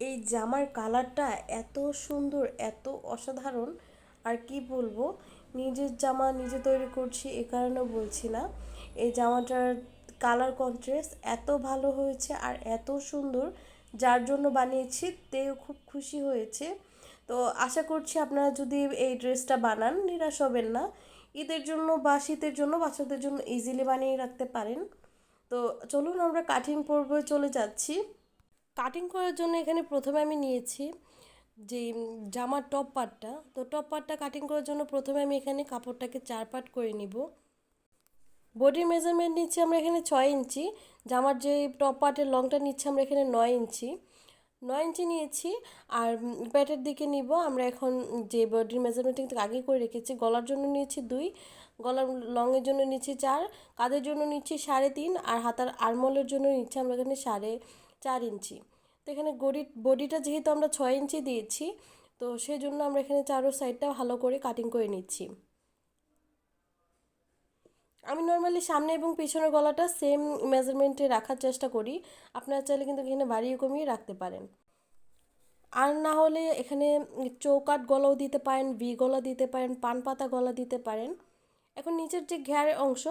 এই জামার কালারটা এত সুন্দর, এত অসাধারণ। আর কি বলব, নিজের জামা নিজে তৈরি করছি এ কারণে বলছি না। এই জামাটার কালার কন্ট্রাস্ট এত ভালো হয়েছে আর এত সুন্দর, যার জন্য বানিয়েছি তেও খুব খুশি হয়েছে। তো আশা করছি আপনারা যদি এই ড্রেসটা বানান, নিরাশ হবেন না। ঈদের জন্য বা শীতের জন্য বাচ্চাদের জন্য ইজিলি বানিয়ে রাখতে পারেন। তো চলুন আমরা কাটিং পর্বে চলে যাচ্ছি। কাটিং করার জন্য এখানে প্রথমে আমি নিয়েছি যে জামার টপ পার্টটা তো টপ পার্টটা কাটিং করার জন্য প্রথমে আমি এখানে কাপড়টাকে চার পার্ট করে নিব। বডির মেজারমেন্ট নিচ্ছি আমরা এখানে ছয় ইঞ্চি। জামার যে টপ পার্টের লংটা নিচ্ছি আমরা এখানে নয় ইঞ্চি। নয় ইঞ্চি নিয়েছি আর প্যাটের দিকে নিব। আমরা এখন যে বডির মেজারমেন্টটা কিন্তু আগে করে রেখেছি, গলার জন্য নিয়েছি দুই, গলার লংয়ের জন্য নিচ্ছি চার, কাঁধের জন্য নিচ্ছি সাড়ে তিন আর হাতার আরমলের জন্য নিচ্ছি আমরা এখানে সাড়ে চার ইঞ্চি। তো এখানে গড়ি বডিটা যেহেতু আমরা ছয় ইঞ্চি দিয়েছি, তো সেই জন্য আমরা এখানে চারো সাইডটা ভালো করে কাটিং করে নিচ্ছি। আমি নর্মালি সামনে এবং পিছনের গলাটা সেম মেজারমেন্টে রাখার চেষ্টা করি। আপনারা চাইলে কিন্তু এখানে বাড়িয়ে কমিয়ে রাখতে পারেন। আর না হলে এখানে চৌকাট গলাও দিতে পারেন ভি গলা দিতে পারেন পান পাতা গলা দিতে পারেন। এখন নিচের যে ঘেরের অংশ,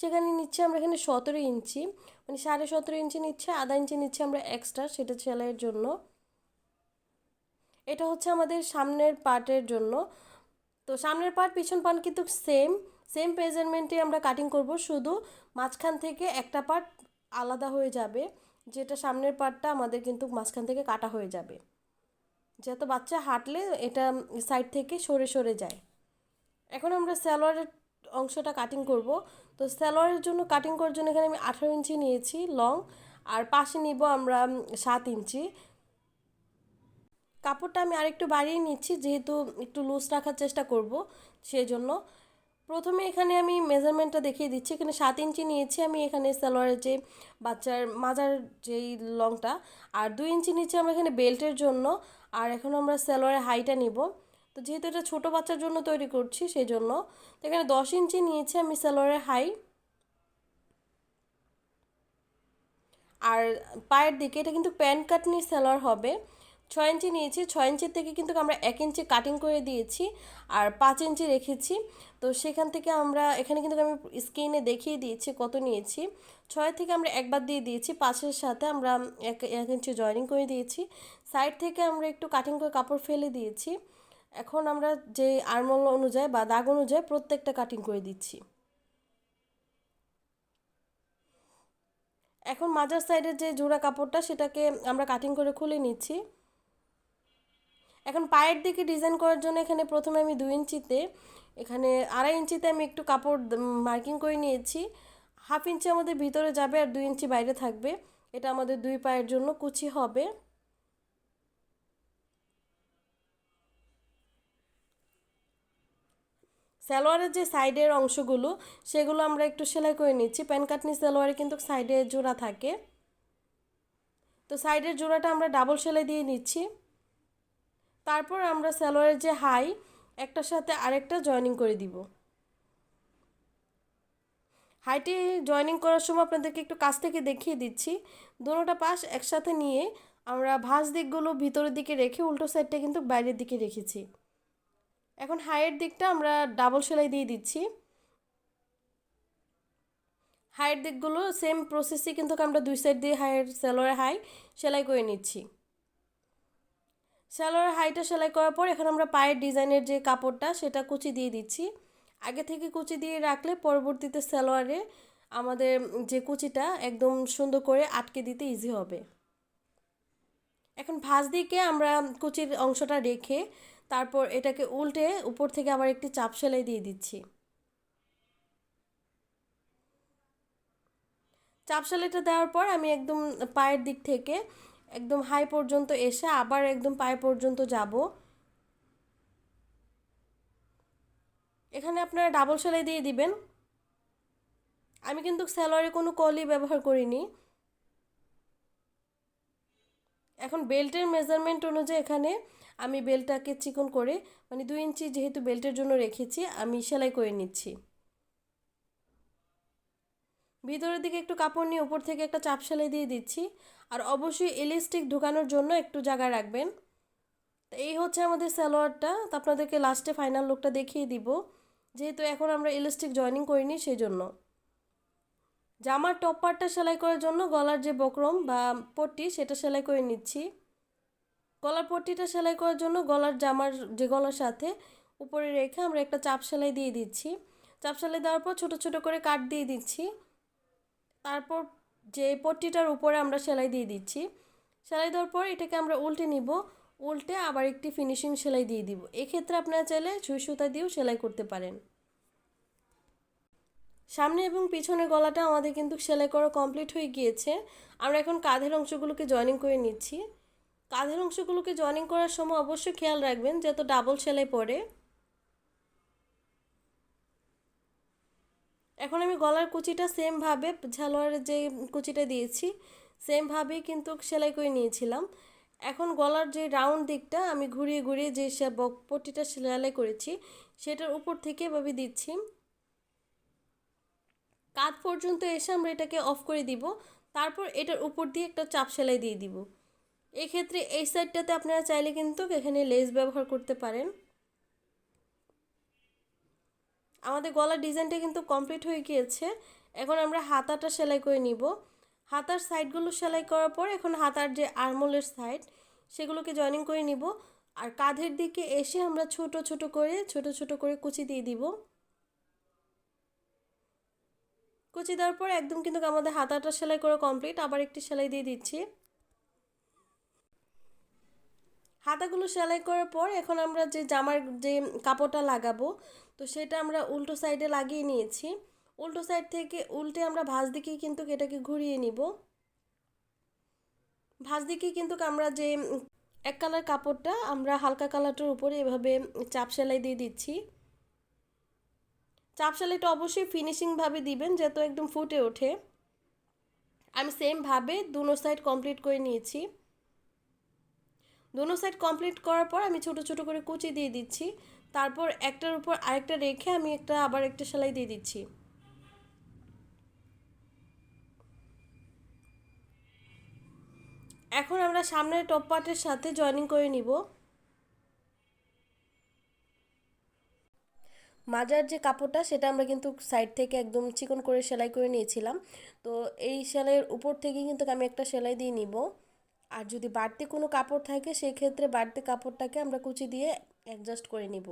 সেখানে নিচ্ছে আমরা এখানে সতেরো ইঞ্চি। মানে সাড়ে সতেরো ইঞ্চি নিচ্ছে, আধা ইঞ্চি নিচ্ছে আমরা এক্সট্রা সেটা সেলাইয়ের জন্য। এটা হচ্ছে আমাদের সামনের পার্টের জন্য। তো সামনের পার্ট পিছন পার্ট কিন্তু সেম সেম মেজারমেন্টে আমরা কাটিং করব। শুধু মাঝখান থেকে একটা পার্ট আলাদা হয়ে যাবে, যেটা সামনের পার্টটা আমাদের কিন্তু মাঝখান থেকে কাটা হয়ে যাবে। যেহেতু বাচ্চা হাঁটলে এটা সাইড থেকে সরে সরে যায়। এখন আমরা স্যালোয়ারের অংশটা কাটিং করব। তো স্যালোয়ারের জন্য কাটিং করার জন্য এখানে আমি আঠারো ইঞ্চি নিয়েছি লং আর পাশে নিব আমরা সাত ইঞ্চি। কাপড়টা আমি আরেকটু বাড়িয়ে নিচ্ছি, যেহেতু একটু লুজ রাখার চেষ্টা করব সেই জন্য প্রথমে এখানে আমি মেজারমেন্টটা দেখিয়ে দিচ্ছি, এখানে সাত ইঞ্চি নিয়েছি আমি এখানে সালোয়ারের যে বাচ্চার মাজার যেই লংটা আর দুই ইঞ্চি নিচ্ছি আমরা এখানে বেল্টের জন্য, আর এখন আমরা সালোয়ারের হাইটা নিব। তো যেহেতু এটা ছোটো বাচ্চার জন্য তৈরি করছি সেই জন্য তো এখানে দশ ইঞ্চি নিয়েছি আমি সালোয়ারের হাই। আর পায়ের দিকে এটা কিন্তু প্যান্ট কাটনি সালোয়ার হবে। ছয় ইঞ্চি নিয়েছি, ছয় ইঞ্চির থেকে কিন্তু আমরা এক ইঞ্চি কাটিং করে দিয়েছি আর পাঁচ ইঞ্চি রেখেছি। তো সেখান থেকে আমরা, এখানে কিন্তু আমি স্ক্রিনে দেখিয়ে দিয়েছি কত নিয়েছি। ছয় থেকে আমরা একবার দিয়ে দিয়েছি, পাঁচের সাথে আমরা এক এক ইঞ্চি জয়েনিং করে দিয়েছি। সাইড থেকে আমরা একটু কাটিং করে কাপড় ফেলে দিয়েছি। এখন আমরা যে আরমল অনুযায়ী বা দাগ অনুযায়ী প্রত্যেকটা কাটিং করে দিচ্ছি। এখন মাজার সাইডের যে জোড়া কাপড়টা সেটাকে আমরা কাটিং করে খুলে নিচ্ছি। এখন পায়ের দিকে ডিজাইন করার জন্য এখানে প্রথমে আমি দুই ইঞ্চিতে, এখানে আড়াই ইঞ্চিতে আমি একটু কাপড় মার্কিং করে নিয়েছি। হাফ ইঞ্চি আমাদের ভিতরে যাবে আর দুই ইঞ্চি বাইরে থাকবে। এটা আমাদের দুই পায়ের জন্য কুচি হবে। সালোয়ারের যে সাইডের অংশগুলো, সেগুলো আমরা একটু সেলাই করে নিচ্ছি। প্যান কাটনি সালোয়ারে কিন্তু সাইডে জোড়া থাকে। তো সাইডের জোড়াটা আমরা ডাবল সেলাই দিয়ে নিচ্ছি। তারপর আমরা সালোয়ারের যে হাই, একটার সাথে আরেকটা জয়েনিং করে দিব। হাইটি জয়েনিং করার সময় আপনাদেরকে একটু কাছ থেকে দেখিয়ে দিচ্ছি। দুটোটা পাশ একসাথে নিয়ে আমরা ভাঁজ দিকগুলো ভিতরের দিকে রেখে উল্টো সাইডটা কিন্তু বাইরের দিকে রেখেছি। এখন হাইয়ের দিকটা আমরা ডাবল সেলাই দিয়ে দিচ্ছি। হাইয়ের দিকগুলো সেম প্রসেসই কিন্তু আমরা দুই সাইড দিয়ে হাইয়ের সেলোয়ার হাই সেলাই করে নিচ্ছি। সালোয়ার হাইটা সেলাই করার পর এখন আমরা পায়ের ডিজাইনের যে কাপড়টা সেটা কুচি দিয়ে দিচ্ছি। আগে থেকে কুচি দিয়ে রাখলে পরবর্তীতে সালোয়ারে আমাদের যে কুচিটা একদম সুন্দর করে আটকে দিতে ইজি হবে। এখন ভাঁজ দিকে আমরা কুচির অংশটা রেখে তারপর এটাকে উল্টে উপর থেকে আবার একটি চাপ সেলাই দিয়ে দিচ্ছি। চাপ সেলাইটা দেওয়ার পর আমি একদম পায়ের দিক থেকে একদম হাই পর্যন্ত এসে আবার একদম পায়ে পর্যন্ত যাব। এখানে আপনারা ডাবল সেলাই দিয়ে দিবেন। আমি কিন্তু স্যালোয়ারে কোনো কলি ব্যবহার করিনি। এখন বেল্টের মেজারমেন্ট অনুযায়ী এখানে আমি বেল্টটাকে চিকন করে মানে দুই ইঞ্চি যেহেতু বেল্টের জন্য রেখেছি, আমি সেলাই করে নিচ্ছি। ভিতরের দিকে একটু কাপড় নিয়ে উপর থেকে একটা চাপ সেলাই দিয়ে দিচ্ছি। আর অবশ্যই ইলাস্টিক ঢোকানোর জন্য একটু জায়গা রাখবেন। এই হচ্ছে আমাদের সালোয়ারটা। তো আপনাদেরকে লাস্টে ফাইনাল লুকটা দেখিয়ে দিব। যেহেতু এখন আমরা ইলাস্টিক জয়েনিং করিনি, সেই জন্য। জামার টপ পার্টটা সেলাই করার জন্য গলার যে বকরম বা পট্টি, সেটা সেলাই করে নিচ্ছি। গলার পট্টিটা সেলাই করার জন্য গলার জামার যে গলার সাথে উপরে রেখে আমরা একটা চাপ সেলাই দিয়ে দিচ্ছি। চাপ সেলাই দেওয়ার পর ছোটো ছোটো করে কাট দিয়ে দিচ্ছি। তারপর যে পট্টিটার উপরে আমরা সেলাই দিয়ে দিচ্ছি। সেলাই দেওয়ার পর এটাকে আমরা উল্টে নিব। উল্টে আবার একটি ফিনিশিং সেলাই দিয়ে দিব। এক্ষেত্রে আপনারা চাইলে সুই সুতা দিয়েও সেলাই করতে পারেন। সামনে এবং পিছনের গলাটা আমাদের কিন্তু সেলাই করা কমপ্লিট হয়ে গিয়েছে। আমরা এখন কাঁধের অংশগুলোকে জয়েনিং করে নিচ্ছি। কাঁধের অংশগুলোকে জয়েনিং করার সময় অবশ্যই খেয়াল রাখবেন যাতে ডাবল সেলাই পড়ে। এখন আমি গলার কুচিটা সেমভাবে ঝালোয়ারের যে কুচিটা দিয়েছি সেমভাবেই কিন্তু সেলাই করে নিয়েছিলাম। এখন গলার যে রাউন্ড দিকটা, আমি ঘুরিয়ে ঘুরিয়ে যে পট্টিটা সেলাই করেছি, সেটার উপর থেকে এভাবে দিচ্ছি। কাঁধ পর্যন্ত এসে আমরা এটাকে অফ করে দিব। তারপর এটার উপর দিয়ে একটা চাপ সেলাই দিয়ে দিব। এক্ষেত্রে এই সাইডটাতে আপনারা চাইলে কিন্তু এখানে লেস ব্যবহার করতে পারেন। আমাদের গলার ডিজাইনটা কিন্তু কমপ্লিট হয়ে গিয়েছে। এখন আমরা হাতাটা সেলাই করে নিব। হাতার সাইডগুলো সেলাই করার পর এখন হাতার যে আরমোলের সাইড সেগুলোকে জয়েনিং করে নিব। আর কাঁধের দিকে এসে আমরা ছোট ছোট করে, ছোট ছোট করে কুচি দিয়ে দিব। কুচি দেওয়ার পর একদম কিন্তু আমাদের হাতাটা সেলাই করা কমপ্লিট আবার একটি সেলাই দিয়ে দিচ্ছি। হাতাগুলো সেলাই করার পর এখন আমরা যে জামার যে কাপড়টা লাগাবো, তো সেটা আমরা উল্টো সাইডে লাগিয়ে নিয়েছি। উল্টো সাইড থেকে উল্টে আমরা ভাঁজ দিকেই কিন্তু এটাকে ঘুরিয়ে নিব। ভাঁজ দিকেই কিন্তু আমরা যে এক কালার কাপড়টা, আমরা হালকা কালারটার উপরে এভাবে চাপ সেলাই দিয়ে দিচ্ছি। চাপ সেলাইটা অবশ্যই ফিনিশিংভাবে দিবেন যাতে একদম ফুটে ওঠে। আমি সেমভাবে দুনো সাইড কমপ্লিট করে নিয়েছি। দুনো সাইড কমপ্লিট করার পর আমি ছোট ছোট করে কুচি দিয়ে দিচ্ছি। তারপর একটার উপর আরেকটা রেখে আমি একটা আবার একটা সেলাই দিয়ে দিচ্ছি। এখন আমরা সামনের টপ পার্টের সাথে জয়েনিং করে নিব। মাজার যে কাপড়টা, সেটা আমরা কিন্তু সাইড থেকে একদম চিকন করে সেলাই করে নিয়েছিলাম। তো এই সেলাইয়ের উপর থেকে কিন্তু আমি একটা সেলাই দিয়ে নিব। আর যদি বাড়তি কোনো কাপড় থাকে সেই ক্ষেত্রে বাড়তি কাপড়টাকে আমরা কুচি দিয়ে অ্যাডজাস্ট করে নিব।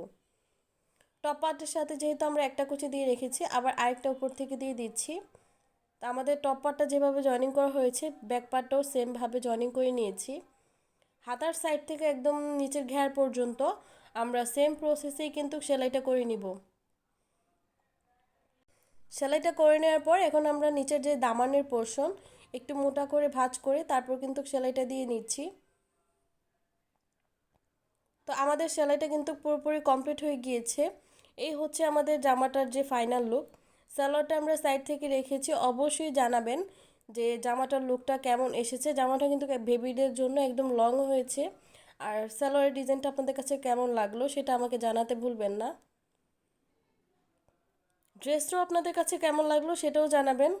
টপ পার্টের সাথে যেহেতু আমরা একটা কুচি দিয়ে রেখেছি, আবার আরেকটা উপর থেকে দিয়ে দিচ্ছি। তো আমাদের টপ পার্টটা যেভাবে জয়েনিং করা হয়েছে ব্যাক পার্টটাও সেমভাবে জয়েনিং করে নিয়েছি। হাতার সাইড থেকে একদম নিচের ঘের পর্যন্ত আমরা সেম প্রসেসেই কিন্তু সেলাইটা করে নিব। সেলাইটা করে নেওয়ার পর এখন আমরা নিচের যে দামানের পোর্শন একটু মোটা করে ভাঁজ করে তারপর কিন্তু সেলাইটা দিয়ে নিচ্ছি। তো আমাদের সেলাইটা কিন্তু পুরোপুরি কমপ্লিট হয়ে গিয়েছে। এই হচ্ছে আমাদের জামাটার যে ফাইনাল লুক সালোয়ারটা আমরা সাইড থেকে রেখেছি। অবশ্যই জানাবেন যে জামাটার লুকটা কেমন এসেছে। জামাটা কিন্তু বেবিদের জন্য একদম লং হয়েছে। আর সালোয়ারের ডিজাইনটা আপনাদের কাছে কেমন লাগল সেটা আমাকে জানাতে ভুলবেন না। ড্রেসটাও আপনাদের কাছে কেমন লাগল সেটাও জানাবেন।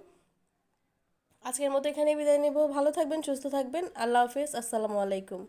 আজকের মতো এখানে বিদায় নেব। ভালো থাকবেন, সুস্থ থাকবেন। আল্লাহ হাফিজ। আসসালামু আলাইকুম।